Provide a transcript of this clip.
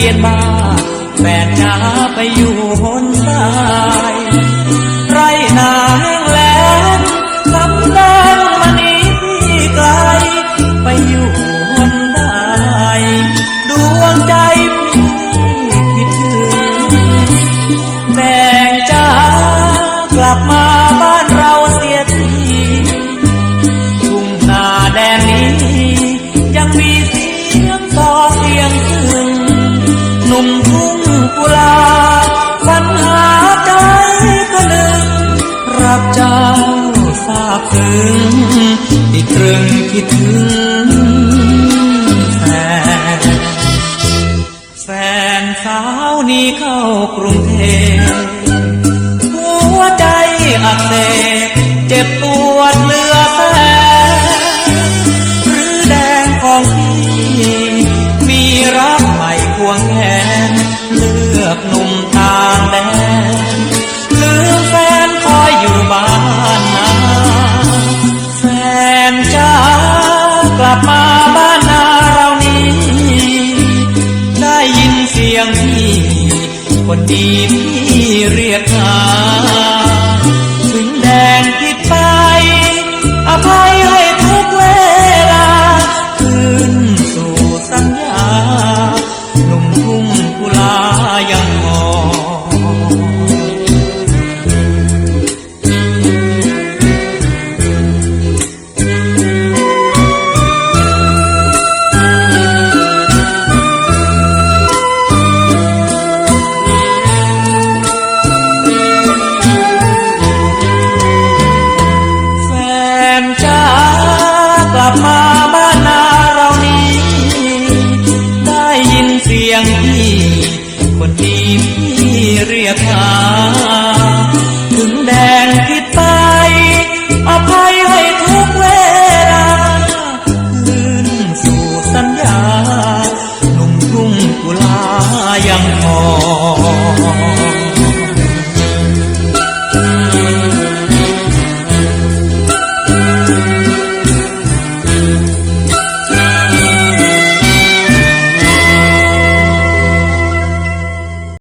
เกียนมาแฝดจ้าไปอยู่หนทรายไรนาแห้งแล้งสำแดงมันนี้พี่ไกล ไปอยู่หนทราดวงใจพี่คิดถึงแดงจ้ากลับมา ราบถึงอีกตรึงคิดถึงแฟนแฟนสาวนี้เข้ากรุงเทพหัวใจอักเสบเจ็บปวดเหลือแสนหรือแดงของพี่มีรักใหม่ควงแขนเลือกหนุ่มต่างแดน กลับมาบ้านนาเรานี้ ได้ยินเสียงพี่คนดีพี่เรียกหาถึงแดนผิดไป อภัยให้ทุกเวลา คืนสู่สัญญาหนุ่มทุ่งกุลายัง ยินเสียงพี่คนดีพี่เรียกหาถึงแดนผิดไปอภัยให้ทุกเวลาคืนสู่สัญญาหนุ่มทุ่งกุลายังพอ